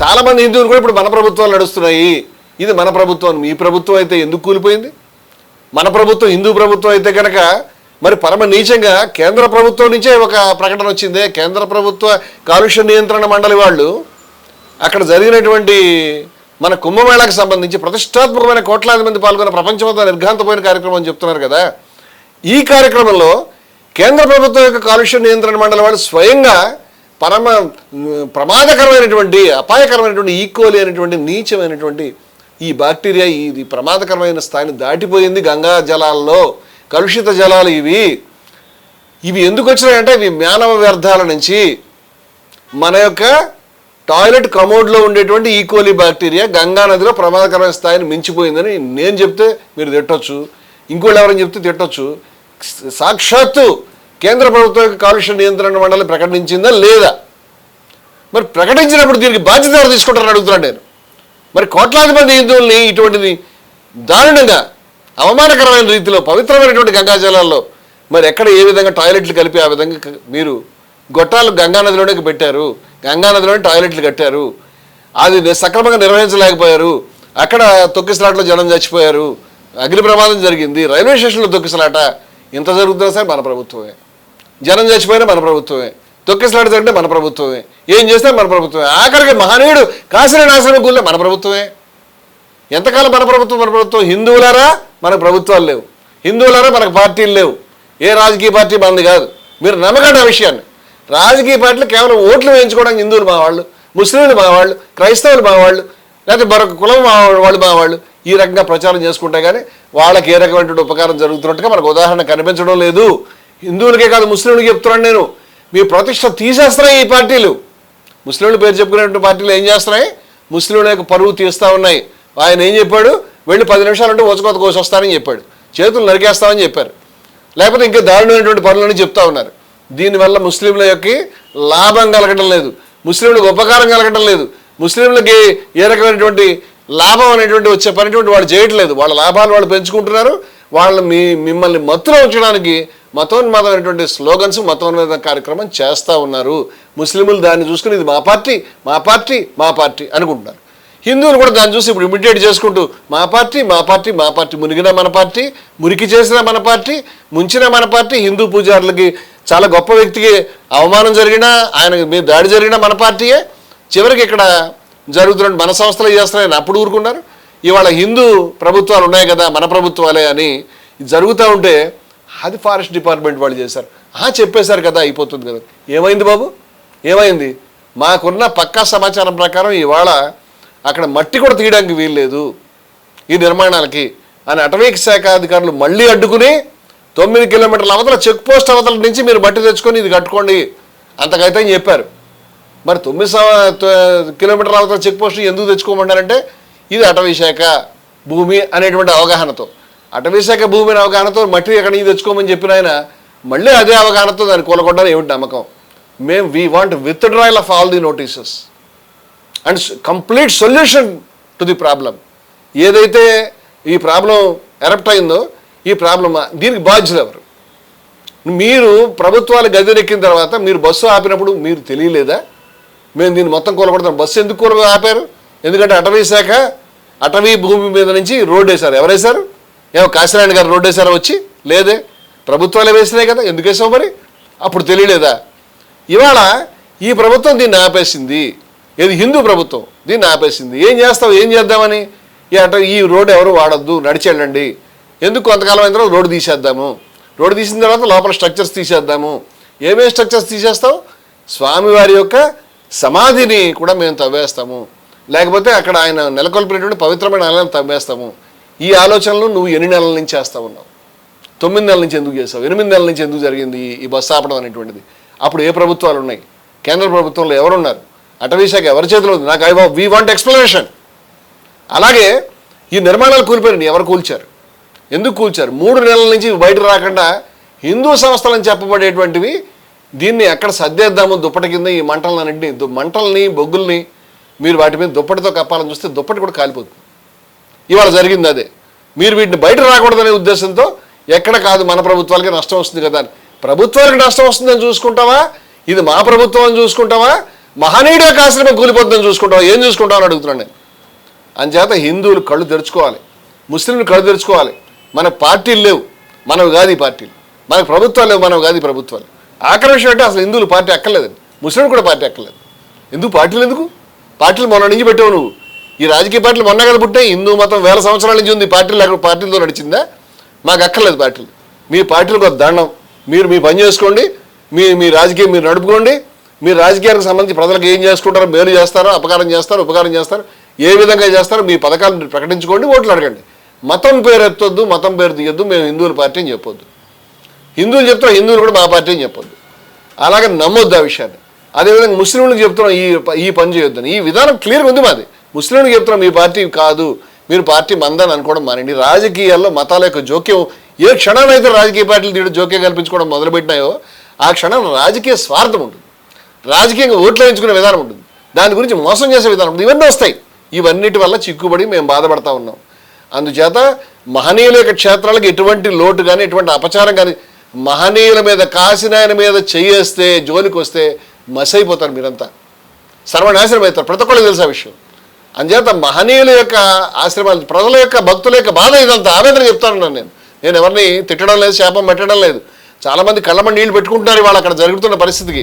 చాలా మంది హిందువులు కూడా ఇప్పుడు మన ప్రభుత్వాలు నడుస్తున్నాయి. ఇది మన ప్రభుత్వం మీ ప్రభుత్వం అయితే ఎందుకు కూలిపోయింది? మన ప్రభుత్వం హిందూ ప్రభుత్వం అయితే కనుక మరి పరమ నీచంగా కేంద్ర ప్రభుత్వం నుంచే ఒక ప్రకటన వచ్చింది. కేంద్ర ప్రభుత్వ కాలుష్య నియంత్రణ మండలి వాళ్ళు అక్కడ జరిగినటువంటి మన కుంభమేళాకు సంబంధించి ప్రతిష్టాత్మకమైన కోట్లాది మంది పాల్గొన్న ప్రపంచమంతా నిర్ఘాంతపోయిన కార్యక్రమం అని చెప్తున్నారు కదా. ఈ కార్యక్రమంలో కేంద్ర ప్రభుత్వం యొక్క కాలుష్య నియంత్రణ మండలి వాళ్ళు స్వయంగా పరమ ప్రమాదకరమైనటువంటి అపాయకరమైనటువంటి ఈక్వలి అనేటువంటి నీచమైనటువంటి ఈ బ్యాక్టీరియా ఇది ప్రమాదకరమైన స్థాయిని దాటిపోయింది గంగా జలాల్లో. కలుషిత జలాలు ఇవి. ఇవి ఎందుకు వచ్చినాయంటే ఇవి మానవ వ్యర్థాల నుంచి మన యొక్క టాయిలెట్ కమోడ్లో ఉండేటువంటి ఈకోలి బ్యాక్టీరియా గంగా నదిలో ప్రమాదకరమైన స్థాయిని మించిపోయిందని నేను చెప్తే మీరు తిట్టొచ్చు. ఇంకోళ్ళు ఎవరైనా చెప్తే తిట్టొచ్చు. సాక్షాత్తు కేంద్ర ప్రభుత్వం యొక్క కాలుష్య నియంత్రణ మండలి ప్రకటించిందా లేదా? మరి ప్రకటించినప్పుడు దీనికి బాధ్యత ఎవరు తీసుకుంటారని అడుగుతున్నాను నేను. మరి కోట్లాది మంది హిందువుల్ని ఇటువంటిది దారుణంగా అవమానకరమైన రీతిలో పవిత్రమైనటువంటి గంగా జలాల్లో మరి ఎక్కడ ఏ విధంగా టాయిలెట్లు కలిపి ఆ విధంగా మీరు గొట్టాలు గంగా పెట్టారు గంగా నదిలోనే టాయిలెట్లు కట్టారు అది సక్రమంగా నిర్వహించలేకపోయారు అక్కడ తొక్కిసలాటలో జనం చచ్చిపోయారు అగ్ని ప్రమాదం జరిగింది రైల్వే స్టేషన్లో తొక్కిసలాట ఇంత జరుగుతున్నా సరే మన ప్రభుత్వమే. జనం చచ్చిపోయినా మన ప్రభుత్వమే. తొక్కిసలాడుతుంటే మన ప్రభుత్వమే. ఏం చేస్తే మన ప్రభుత్వమే. ఆఖరికి మహనీయుడు కాశీ నాశనం గుళ్ళే మన ప్రభుత్వమే. ఎంతకాలం మన ప్రభుత్వం మన ప్రభుత్వం? హిందువులారా మనకు ప్రభుత్వాలు లేవు. హిందువులారా మనకు పార్టీలు లేవు. ఏ రాజకీయ పార్టీ మనది కాదు. మీరు నమ్మకండి ఆ విషయాన్ని. రాజకీయ పార్టీలు కేవలం ఓట్లు వేయించుకోవడానికి హిందువులు మా వాళ్ళు ముస్లింలు మా వాళ్ళు క్రైస్తవులు మా వాళ్ళు లేకపోతే మరొక కులం మా వాళ్ళు మా వాళ్ళు ఈ రకంగా ప్రచారం చేసుకుంటే కానీ వాళ్ళకి ఏ రకమైనటువంటి ఉపకారం జరుగుతున్నట్టుగా మనకు ఉదాహరణ కనిపించడం లేదు. హిందువులకే కాదు ముస్లింలకి చెప్తున్నాను నేను. మీ ప్రతిష్ట తీసేస్తున్నాయి ఈ పార్టీలు. ముస్లింల పేరు చెప్పుకునేటువంటి పార్టీలు ఏం చేస్తున్నాయి? ముస్లింల యొక్క పరువు తీస్తూ ఉన్నాయి. ఆయన ఏం చెప్పాడు? వెళ్ళి పది నిమిషాలు అంటే ఓచుకోత కోసి వస్తానని చెప్పాడు. చేతులు నరికేస్తామని చెప్పారు. లేకపోతే ఇంకా దారుణమైనటువంటి పనులని చెప్తా ఉన్నారు. దీనివల్ల ముస్లింల యొక్క లాభం కలగడం లేదు. ముస్లింలకు ఉపకారం కలగడం లేదు. ముస్లింలకి ఏ రకమైనటువంటి లాభం అనేటువంటి వచ్చే పనిటువంటి వాళ్ళు చేయట్లేదు. వాళ్ళ లాభాలు వాళ్ళు పెంచుకుంటున్నారు. వాళ్ళని మీ మిమ్మల్ని మత్తులో ఉంచడానికి మతోన్మాదమైనటువంటి స్లోగన్స్ మతోన్మాద కార్యక్రమం చేస్తూ ఉన్నారు. ముస్లింలు దాన్ని చూసుకుని ఇది మా పార్టీ మా పార్టీ మా పార్టీ అనుకుంటున్నారు. హిందువులు కూడా దాన్ని చూసి ఇప్పుడు ఇమిడియేట్ చేసుకుంటూ మా పార్టీ మా పార్టీ మా పార్టీ మునిగిన మన పార్టీ మురికి చేసిన మన పార్టీ ముంచిన మన పార్టీ హిందూ పూజారులకి చాలా గొప్ప వ్యక్తికి అవమానం జరిగినా ఆయన మీద దాడి జరిగినా మన పార్టీయే. చివరికి ఇక్కడ జరుగుతున్న మన సంస్థలు చేస్తున్నాయని అప్పుడు ఊరుకున్నారు. ఇవాళ హిందూ ప్రభుత్వాలు ఉన్నాయి కదా మన ప్రభుత్వాలే అని జరుగుతూ ఉంటే అది ఫారెస్ట్ డిపార్ట్మెంట్ వాళ్ళు చేశారు. ఆ చెప్పేశారు కదా అయిపోతుంది కదా. ఏమైంది బాబు? ఏమైంది? మాకున్న పక్కా సమాచారం ప్రకారం ఇవాళ అక్కడ మట్టి కూడా తీయడానికి వీల్లేదు ఈ నిర్మాణాలకి అని అటవీక శాఖ అధికారులు మళ్ళీ అడ్డుకుని తొమ్మిది కిలోమీటర్ల అవతల చెక్ పోస్ట్ అవతల నుంచి మీరు మట్టి తెచ్చుకొని ఇది కట్టుకోండి అంతకైతే అని చెప్పారు. మరి తొమ్మిది సవ- కిలోమీటర్ల అవతల చెక్ పోస్ట్ ఎందుకు తెచ్చుకోమంటారంటే ఇది అటవీ శాఖ భూమి అనేటువంటి అవగాహనతో. అటవీ శాఖ భూమి అవగాహనతో మట్టి ఎక్కడ నుంచి తెచ్చుకోమని చెప్పిన ఆయన మళ్ళీ అదే అవగాహనతో దాన్ని కూలగొట్టడం ఏమిటి నమ్మకం? మేము we want withdrawal of all the notices and complete solution to the problem ఏదైతే ఈ ప్రాబ్లం ఎరప్ట్ అయిందో ఈ ప్రాబ్లమ్ దీనికి బాధ్యులు ఎవరు? మీరు ప్రభుత్వాలు గదిరెక్కిన తర్వాత మీరు బస్సు ఆపినప్పుడు మీరు తెలియలేదా? మేము దీన్ని మొత్తం కూలగొడతాం బస్సు ఎందుకు కూల ఆపారు? ఎందుకంటే అటవీ శాఖ అటవీ భూమి మీద నుంచి రోడ్డు వేశారు. ఎవరేశారు ఏమో కాశీనారాయణ గారు రోడ్డు వేసారా వచ్చి? లేదే. ప్రభుత్వాలే వేసినాయి కదా ఎందుకు వేసావు మరి అప్పుడు తెలియలేదా? ఇవాళ ఈ ప్రభుత్వం దీన్ని ఆపేసింది. ఇది హిందూ ప్రభుత్వం దీన్ని ఆపేసింది. ఏం చేస్తావు ఏం చేద్దామని? ఈ ఈ రోడ్డు ఎవరు వాడొద్దు నడిచి వెళ్ళండి. ఎందుకు కొంతకాలం అయిన తర్వాత రోడ్డు తీసేద్దాము? రోడ్డు తీసిన తర్వాత లోపల స్ట్రక్చర్స్ తీసేద్దాము. ఏమేమి స్ట్రక్చర్స్ తీసేస్తావు? స్వామివారి యొక్క సమాధిని కూడా మేము తవ్వేస్తాము. లేకపోతే అక్కడ ఆయన నెలకొల్పినటువంటి పవిత్రమైన ఆలయం తవ్వేస్తాము. ఈ ఆలోచనలు నువ్వు ఎన్ని నెలల నుంచి చేస్తా ఉన్నావు? తొమ్మిది నెలల నుంచి ఎందుకు చేసావు? ఎనిమిది నెలల నుంచి ఎందుకు జరిగింది ఈ- బస్సు ఆపడం అనేటువంటిది? అప్పుడు ఏ ప్రభుత్వాలు ఉన్నాయి? కేంద్ర ప్రభుత్వంలో ఎవరున్నారు? అటవీశాఖ ఎవరి చేతిలో ఉంది? నాకు ఐ వీ వాంట్ ఎక్స్ప్లెనేషన్ అలాగే ఈ నిర్మాణాలు కూలిపోయినాయి. ఎవరు కూల్చారు? ఎందుకు కూల్చారు? మూడు నెలల నుంచి బయట రాకుండా హిందూ సంస్థలని చెప్పబడేటువంటివి దీన్ని ఎక్కడ సర్దేద్దాము దుప్పటి కింద ఈ మంటలన్నింటినీ మంటల్ని బొగ్గుల్ని మీరు వాటి మీద దుప్పటితో కప్పాలని చూస్తే దుప్పటి కూడా కాలిపోతుంది. ఇవాళ జరిగింది అదే. మీరు వీటిని బయట రాకూడదనే ఉద్దేశంతో ఎక్కడ కాదు మన ప్రభుత్వాలకి నష్టం వస్తుంది కదా అని. ప్రభుత్వానికి నష్టం వస్తుందని చూసుకుంటావా? ఇది మా ప్రభుత్వం అని చూసుకుంటావా? మహనీయుడే యొక్క కూలిపోతుందని చూసుకుంటావా? ఏం చూసుకుంటావు అని అడుగుతున్నాను నేను. అంచేత హిందువులు కళ్ళు తెరుచుకోవాలి. ముస్లింలు కళ్ళు తెరుచుకోవాలి. మన పార్టీలు లేవు. మనవి కాదు ఈ పార్టీలు. మనకు ప్రభుత్వాలు లేవు మనవి కాదు ఈ ప్రభుత్వాలు ఆక్రమణ అంటే అసలు హిందువులు పార్టీ ఎక్కర్లేదండి ముస్లింలు కూడా పార్టీ ఎక్కర్లేదు ఎందుకు? పార్టీలు ఎందుకు? పార్టీలు మొన్న నుంచి పెట్టావు నువ్వు? ఈ రాజకీయ పార్టీలు మొన్న కదా పుట్టాయి. హిందూ మతం వేల సంవత్సరాల నుంచి ఉంది. పార్టీలు అక్కడ పార్టీలతో నడిచిందా? మాకు అక్కర్లేదు పార్టీలు. మీ పార్టీలకు ఒక దండం. మీరు మీ పని చేసుకోండి. మీ మీ రాజకీయం మీరు నడుపుకోండి. మీరు రాజకీయానికి సంబంధించి ప్రజలకు ఏం చేసుకుంటారో మేలు చేస్తారో అపకారం చేస్తారో ఉపకారం చేస్తారు ఏ విధంగా చేస్తారో మీ పథకాలను ప్రకటించుకోండి ఓట్లు అడగండి. మతం పేరు ఎత్తొద్దు మతం పేరు తీయొద్దు మేము హిందువుల పార్టీ అని చెప్పొద్దు. హిందువులు చెప్తాం హిందువులు కూడా మా పార్టీ అని చెప్పొద్దు. అలాగే నమ్మొద్దు ఆ విషయాన్ని. అదేవిధంగా ముస్లింలకు చెప్తున్నాం ఈ ఈ పని చేయొద్దని. ఈ విధానం క్లియర్గా ఉంది మాది. ముస్లింలు చెప్తున్నాం మీ పార్టీ కాదు మీరు పార్టీ మందని అనుకోవడం మానండి రాజకీయాల్లో మతాల యొక్క జోక్యం ఏ క్షణానైతే రాజకీయ పార్టీలు తీయడం జోక్యం కల్పించుకోవడం మొదలుపెట్టినాయో ఆ క్షణం రాజకీయ స్వార్థం ఉంటుంది. రాజకీయంగా ఓట్లు వేయించుకునే విధానం ఉంటుంది. దాని గురించి మోసం చేసే విధానం ఉంటుంది. ఇవన్నీ వస్తాయి. ఇవన్నిటి వల్ల చిక్కుబడి మేము బాధపడతా ఉన్నాం. అందుచేత మహనీయుల యొక్క క్షేత్రాలకు ఎటువంటి లోటు కానీ ఎటువంటి అపచారం కానీ మహనీయుల మీద కాసినాయన మీద చేయేస్తే జోలికి వస్తే మసైపోతారు మీరంతా. సర్వనాశనం అవుతారు. ప్రతి ఒక్కళ్ళు తెలుసా ఆ విషయం. అంచేత మహనీయుల యొక్క ఆశ్రమాలు ప్రజల యొక్క భక్తుల యొక్క బాధ ఇదంతా. ఆవేదన చెప్తాను నేను. నేను ఎవరిని తిట్టడం లేదు శాపం పెట్టడం లేదు. చాలామంది కళ్ళమ నీళ్ళు పెట్టుకుంటున్నారు వాళ్ళు అక్కడ జరుగుతున్న పరిస్థితికి.